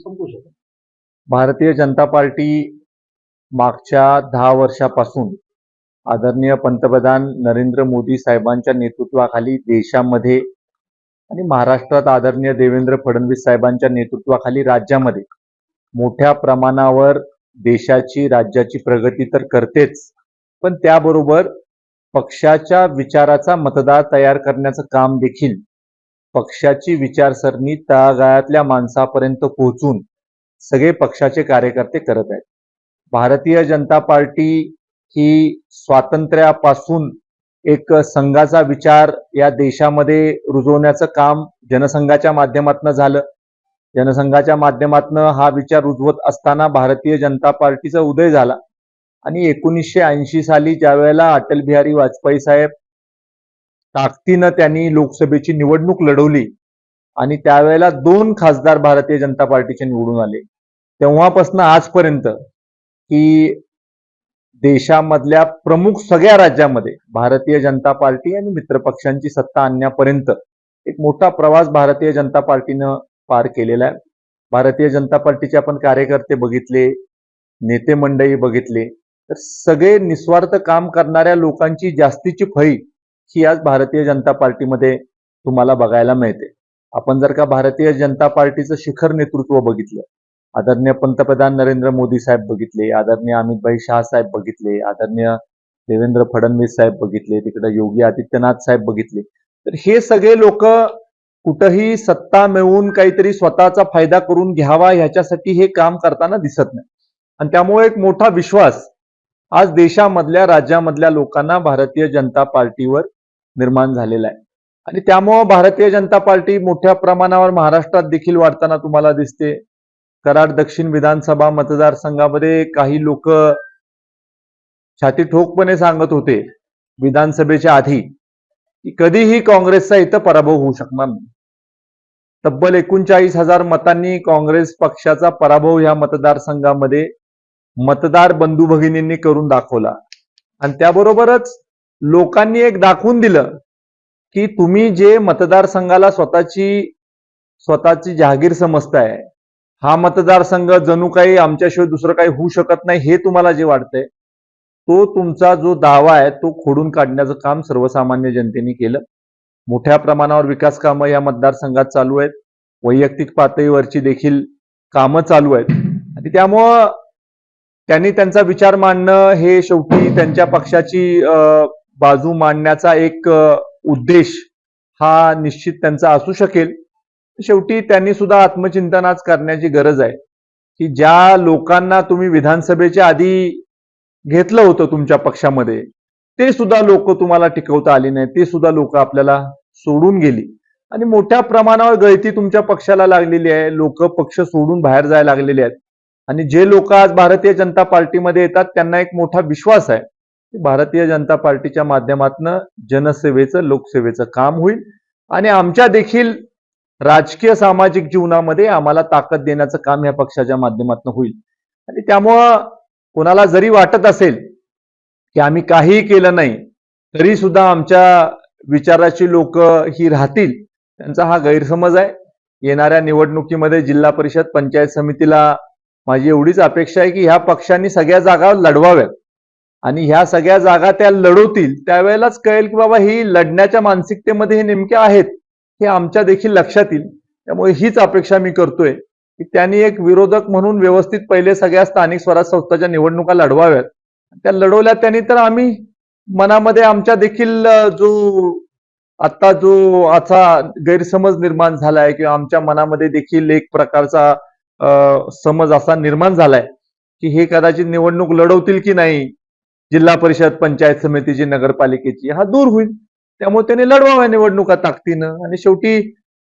संपू शकत. भारतीय जनता पार्टी मागच्या दहा वर्षापासून आदरणीय पंतप्रधान नरेंद्र मोदी साहेबांच्या नेतृत्वाखाली देशामध्ये आणि महाराष्ट्रात आदरणीय देवेंद्र फडणवीस साहेबांच्या नेतृत्वाखाली राज्यामध्ये मोठ्या प्रमाणावर देशाची राज्याची प्रगती तर करतेच पण त्याबरोबर पक्षाच्या विचाराचा मतदार तयार करण्याचं काम देखील पक्षाची विचारसरणी तळागाळातल्या माणसापर्यंत पोहोचून सगळे पक्षाचे कार्यकर्ते करत आहेत. भारतीय जनता पार्टी ही स्वातंत्र्यापासून एक संघाचा विचार या देशामध्ये रुजवण्याचं काम जनसंघाच्या माध्यमातून झालं. जनसंघाच्या माध्यमातून हा विचार रुजवत असताना भारतीय जनता पार्टीचा उदय झाला. आणि एकोणीसशे ऐंशी साली ज्या वेळेला अटल बिहारी वाजपेयी साहेब ताकदीनं त्यांनी लोकसभेची निवडणूक लढवली. आणि त्यावेळेला दोन खासदार भारतीय जनता पार्टीचे निवडून आले. तेव्हापासून आजपर्यंत की देशामधल्या प्रमुख सगळ्या राज्यामध्ये भारतीय जनता पार्टी आणि मित्रपक्षांची सत्ता आणण्यापर्यंत एक मोठा प्रवास भारतीय जनता पार्टीनं पार केलेला आहे. भारतीय जनता पार्टीचे आपण कार्यकर्ते बघितले नेते मंडळी बघितले. तर सगळे निस्वार्थ काम करणाऱ्या लोकांची जास्तीची फळी ही आज भारतीय जनता पार्टीमध्ये तुम्हाला बघायला मिळते. आपण जर का भारतीय जनता पार्टीचं शिखर नेतृत्व बघितलं आदरणीय पंतप्रधान नरेंद्र मोदी साहेब बघितले आदरणीय अमितभाई शाह साहेब बघितले आदरणीय देवेंद्र फडणवीस साहेब बघितले तिकडे योगी आदित्यनाथ साहेब बघितले तर हे सगळे लोक कुठंही सत्ता मिळवून काहीतरी स्वतःचा फायदा करून घ्यावा ह्याच्यासाठी हे काम करताना दिसत नाही. आणि त्यामुळे एक मोठा विश्वास आज देशामधल्या राज्यामधल्या लोकांना भारतीय जनता पार्टीवर निर्माण झालेला आहे. आणि त्यामुळं भारतीय जनता पार्टी मोठ्या प्रमाणावर महाराष्ट्रात देखील वाढताना तुम्हाला दिसते. कराड दक्षिण विधानसभा मतदारसंघामध्ये काही लोक छाती ठोकपणे सांगत होते विधानसभेच्या आधी की कधीही काँग्रेसचा इथं पराभव होऊ शकणार नाही. तब्बल एकोणचाळीस हजार मतांनी काँग्रेस पक्षाचा पराभव या मतदारसंघामध्ये मतदार बंधू भगिनींनी करून दाखवला. आणि त्याबरोबरच लोकांनी एक दाखवून दिलं की तुम्ही जे मतदारसंघाला स्वतःची स्वतःची जहागीर समजताय हा मतदारसंघ जणू काही आमच्याशिवाय दुसरं काही होऊ शकत नाही हे तुम्हाला जे वाटतंय तो तुमचा जो दावा आहे तो खोडून काढण्याचं काम सर्वसामान्य जनतेने केलं. मोठ्या प्रमाणावर विकास कामं या मतदारसंघात चालू आहेत. वैयक्तिक पातळीवरची देखील कामं चालू आहेत. आणि त्यामुळं त्यांनी त्यांचा विचार मांडणं हे शेवटी त्यांच्या पक्षाची बाजू मांडण्याचा एक उद्देश हा निश्चित त्यांचा असू शकेल. शेवटी त्यांनी सुद्धा आत्मचिंतन आज करण्याची गरज आहे. की ज्या लोकांना तुम्ही विधानसभेच्या आधी घेतलं होतं तुमच्या पक्षामध्ये ते सुद्धा लोक तुम्हाला टिकवता आली नाही ते सुद्धा लोक आपल्याला सोडून गेली. आणि मोठ्या प्रमाणावर गळती तुमच्या पक्षाला लागलेली आहे. लोक पक्ष सोडून बाहेर जायला लागलेले आहेत. आणि जे लोक आज भारतीय जनता पार्टीमध्ये येतात त्यांना एक मोठा विश्वास आहे. भारतीय जनता पार्टीच्या माध्यमातून जनसेवेचं लोकसेवेचं काम होईल. आणि आमच्या देखील राजकीय सामाजिक जीवनामध्ये आम्हाला ताकद देण्याचं काम या पक्षाच्या माध्यमातून होईल. आणि त्यामुळं कोणाला जरी वाटत असेल की आम्ही काहीही केलं नाही तरी सुद्धा आमच्या विचाराची लोक ही राहतील. त्यांचा हा गैरसमज आहे. येणाऱ्या निवडणुकीमध्ये जिल्हा परिषद पंचायत समितीला माझी एवढीच अपेक्षा आहे की ह्या पक्षांनी सगळ्या जागा लढवाव्यात. आणि ह्या सगळ्या जागा त्या लढवतील त्यावेळेलाच कळेल की बाबा ही लढण्याच्या मानसिकतेमध्ये हे नेमके आहेत हे आमच्या देखील लक्षात येईल. त्यामुळे हीच अपेक्षा मी करतोय की त्यांनी एक विरोधक म्हणून व्यवस्थित पहिले सगळ्या स्थानिक स्वराज संस्थाच्या निवडणुका लढवाव्यात. त्या लढवल्या त्यांनी तर आम्ही मनामध्ये आमच्या देखील जो आता जो असा गैरसमज निर्माण झालाय किंवा आमच्या मनामध्ये देखील एक प्रकारचा समज असा निर्माण झालाय की हे कदाचित निवडणूक लढवतील की नाही जिल्हा परिषद पंचायत समितीची नगरपालिकेची हा दूर होईल. त्यामुळे त्यांनी लढवाव्या निवडणुका ताकदीनं. आणि शेवटी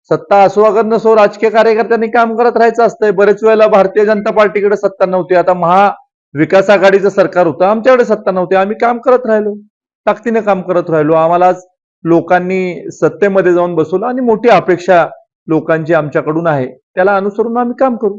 सत्ता असो अगर नसो राजकीय कार्यकर्त्यांनी काम करत राहायचं असतंय. बरेच वेळेला भारतीय जनता पार्टीकडे सत्ता नव्हती. आता महाविकास आघाडीचं सरकार होतं. आमच्याकडे सत्ता नव्हती. आम्ही काम करत राहिलो. ताकदीनं काम करत राहिलो. आम्हाला लोकांनी सत्तेमध्ये जाऊन बसवलं. आणि मोठी अपेक्षा लोकांची आमच्याकडून आहे. त्याला अनुसरून आम्ही काम करू.